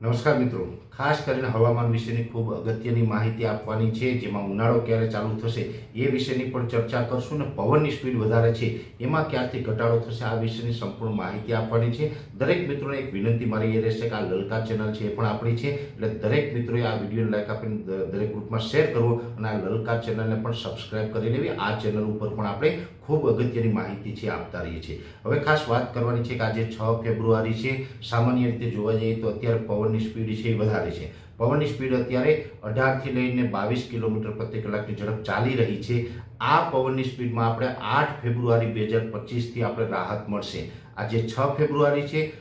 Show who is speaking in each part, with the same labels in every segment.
Speaker 1: નમસ્કાર મિત્રો. ખાસ કરીને હવામાન વિશેની ખૂબ અગત્યની માહિતી આપવાની છે, જેમાં ઉનાળો ક્યારે ચાલુ થશે એ વિશેની પણ ચર્ચા કરશું ને પવનની સ્પીડ વધારે છે એમાં ક્યારથી ઘટાડો થશે આ વિશેની સંપૂર્ણ માહિતી આપવાની છે. દરેક મિત્રોને એક વિનંતી મારી એ રહેશે કે આ લલકા ચેનલ છે એ પણ આપણી છે. એટલે દરેક મિત્રોએ આ વિડીયોને લાઈક આપીને દરેક ગ્રુપમાં શેર કરવો અને આ લલકા ચેનલને પણ સબસ્ક્રાઇબ કરી લેવી. આ ચેનલ ઉપર પણ આપણે ખૂબ અગત્યની માહિતી છે આપતા રહીએ છીએ. હવે ખાસ વાત કરવાની છે કે આજે છ ફેબ્રુઆરી છે. સામાન્ય રીતે જોવા જઈએ તો અત્યારે પવનની સ્પીડ છે એ વધારે છે. પવનની સ્પીડ અત્યારે અઢારથી લઈને બાવીસ કિલોમીટર પ્રતિ કલાકની ઝડપ ચાલી રહી છે. આ પવનની સ્પીડમાં આપણે આઠ ફેબ્રુઆરી બે હજાર પચીસથી આપણે રાહત મળશે. આજે છ ફેબ્રુઆરી છે.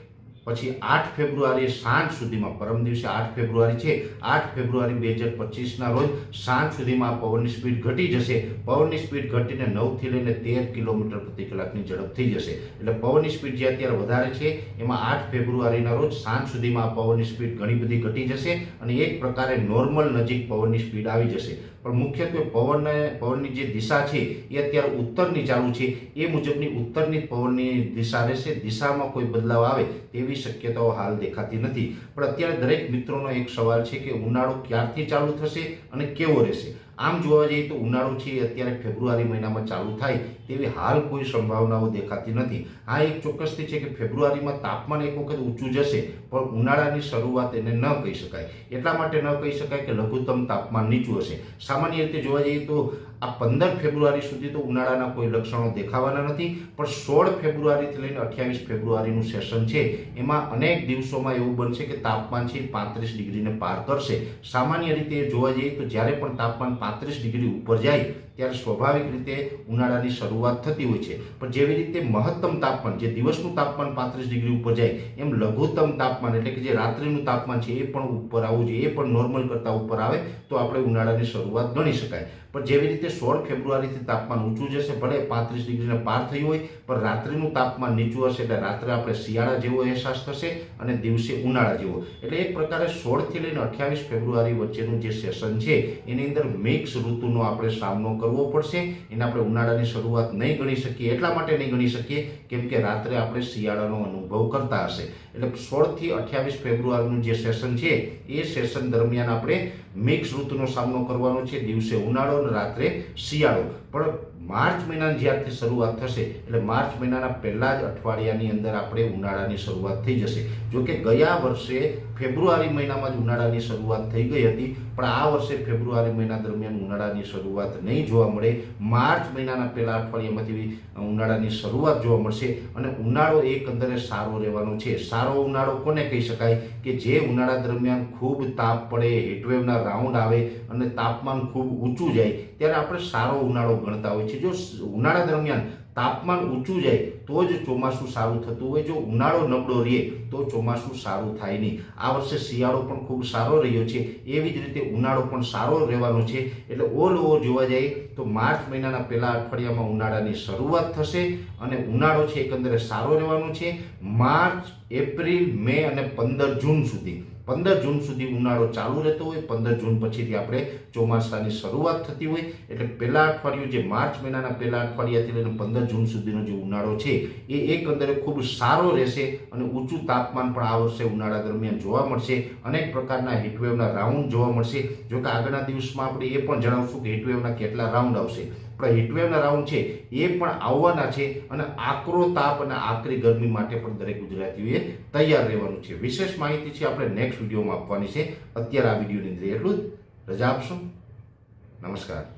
Speaker 1: પછી આઠ ફેબ્રુઆરી સાંજ સુધીમાં, પરમ દિવસે આઠ ફેબ્રુઆરી છે, આઠ ફેબ્રુઆરી બે હજાર પચીસના રોજ સાંજ સુધીમાં પવનની સ્પીડ ઘટી જશે. પવનની સ્પીડ ઘટીને નવથી લઈને તેર કિલોમીટર પ્રતિ કલાકની ઝડપ થઈ જશે. એટલે પવનની સ્પીડ જે અત્યારે વધારે છે, એમાં આઠ ફેબ્રુઆરીના રોજ સાંજ સુધીમાં પવનની સ્પીડ ઘણી બધી ઘટી જશે અને એક પ્રકારે નોર્મલ નજીક પવનની સ્પીડ આવી જશે. પણ મુખ્યત્વે પવનને, પવનની જે દિશા છે, એ અત્યારે ઉત્તરની ચાલુ છે. એ મુજબની ઉત્તરની પવનની દિશા રહેશે. દિશામાં કોઈ બદલાવ આવે તેવી શક્યતાઓ હાલ દેખાતી નથી. પણ અત્યારે દરેક મિત્રોનો એક સવાલ છે કે ઉનાળો ક્યારથી ચાલુ થશે અને કેવો રહેશે? આમ જોવા જઈએ તો ઉનાળો છે અત્યારે ફેબ્રુઆરી મહિનામાં ચાલુ થાય તેવી હાલ કોઈ સંભાવનાઓ દેખાતી નથી. આ એક ચોક્કસથી છે કે ફેબ્રુઆરીમાં તાપમાન એક વખત ઊંચું જશે, પણ ઉનાળાની શરૂઆત એને ન કહી શકાય. એટલા માટે ન કહી શકાય કે લઘુત્તમ તાપમાન નીચું હશે. સામાન્ય રીતે જોવા જઈએ તો આ પંદર ફેબ્રુઆરી સુધી તો ઉનાળાના કોઈ લક્ષણો દેખાવાના નથી, પણ સોળ ફેબ્રુઆરીથી લઈને અઠ્યાવીસ ફેબ્રુઆરીનું સેશન છે. એમાં અનેક દિવસોમાં એવું બનશે કે તાપમાન છે પાંત્રીસ ડિગ્રીને પાર કરશે. સામાન્ય રીતે જોવા જઈએ તો જ્યારે પણ તાપમાન પાંત્રીસ ડિગ્રી ઉપર જાય ત્યારે સ્વાભાવિક રીતે ઉનાળાની શરૂઆત થતી હોય છે. પણ જેવી રીતે મહત્તમ તાપમાન, જે દિવસનું તાપમાન પાંત્રીસ ડિગ્રી ઉપર જાય, એમ લઘુત્તમ તાપમાન એટલે કે જે રાત્રિનું તાપમાન છે, એ પણ ઉપર આવવું જોઈએ, એ પણ નોર્મલ કરતાં ઉપર આવે, તો આપણે ઉનાળાની શરૂઆત ગણી શકાય. પણ જેવી રીતે સોળ ફેબ્રુઆરીથી તાપમાન ઊંચું જશે, ભલે પાંત્રીસ ડિગ્રીને પાર થયું હોય, પણ રાત્રિનું તાપમાન નીચું હશે એટલે રાત્રે આપણે શિયાળા જેવો અહેસાસ થશે અને દિવસે ઉનાળા જેવો. એટલે એક પ્રકારે સોળથી લઈને અઠ્યાવીસ ફેબ્રુઆરી વચ્ચેનું જે સેશન છે, એની અંદર મિક્સ ઋતુનો આપણે સામનો કરવો પડશે. એને આપણે ઉનાળાની શરૂઆત નહીં ગણી શકીએ, એટલા માટે નહીં ગણી શકીએ, કેમ કે રાત્રે આપણે શિયાળાનો અનુભવ કરતા હશે. એટલે સોળથી અઠ્યાવીસ ફેબ્રુઆરીનું જે સેશન છે, એ સેશન દરમિયાન આપણે મિક્સ ઋતુનો સામનો કરવાનો છે. દિવસે ઉનાળો અને રાત્રે શિયાળો. પણ માર્ચ મહિનાની જ્યારથી શરૂઆત થશે, એટલે માર્ચ મહિનાના પહેલા જ અઠવાડિયાની અંદર આપણે ઉનાળાની શરૂઆત થઈ જશે. જો કે ગયા વર્ષે ફેબ્રુઆરી મહિનામાં જ ઉનાળાની શરૂઆત થઈ ગઈ હતી, પણ આ વર્ષે ફેબ્રુઆરી મહિના દરમિયાન ઉનાળાની શરૂઆત નહીં જોવા મળે. માર્ચ મહિનાના પહેલા અઠવાડિયામાંથી ઉનાળાની શરૂઆત જોવા મળશે. અને ઉનાળો એકંદરે સારો રહેવાનો છે. સારો ઉનાળો કોને કહી શકાય? કે જે ઉનાળા દરમિયાન ખૂબ તાપ પડે, હીટવેવના રાઉન્ડ આવે અને તાપમાન ખૂબ ઊંચું જાય, ત્યારે આપણે સારો ઉનાળો ગણતા હોય છે. જો ઉનાળા દરમિયાન તાપમાન ઊંચું જાય, તો જ ચોમાસું સારું થતું હોય. જો ઉનાળો નબળો રહે, તો ચોમાસું સારું થાય નહીં. આ વર્ષે શિયાળો પણ ખૂબ સારો રહ્યો છે. એવી જ રીતે ઉનાળો પણ સારો રહેવાનો છે. એટલે ઓલ ઓવર જોવા જઈએ, તો માર્ચ મહિનાના પહેલા અઠવાડિયામાં ઉનાળાની શરૂઆત થશે અને ઉનાળો છે એકંદરે સારો રહેવાનો છે. માર્ચ, એપ્રિલ, મે અને પંદર જૂન સુધી. પંદર જૂન સુધી ઉનાળો ચાલુ રહેતો હોય, પંદર જૂન પછીથી આપણે ચોમાસાની શરૂઆત થતી હોય. એટલે પહેલાં અઠવાડિયું જે માર્ચ મહિનાના પહેલા અઠવાડિયાથી લઈને પંદર જૂન સુધીનો જે ઉનાળો છે, એ એકંદરે ખૂબ સારો રહેશે અને ઊંચું તાપમાન પણ આ વર્ષે ઉનાળા દરમિયાન જોવા મળશે. અનેક પ્રકારના હીટવેવના રાઉન્ડ જોવા મળશે. જોકે આગળના દિવસમાં આપણે એ પણ જણાવશું કે હીટવેવના કેટલા રાઉન્ડ આવશે. હીટવેવના રાઉન્ડ છે, એ પણ આવવાના છે અને આકરો તાપ અને આકરી ગરમી માટે પણ દરેક ગુજરાતીઓએ તૈયાર રહેવાનું છે. વિશેષ માહિતી છે, આપણે નેક્સ્ટ વિડીયોમાં આપવાની છે. અત્યારે આ વિડીયોની અંદર એટલું જ. રજા આપશું? નમસ્કાર.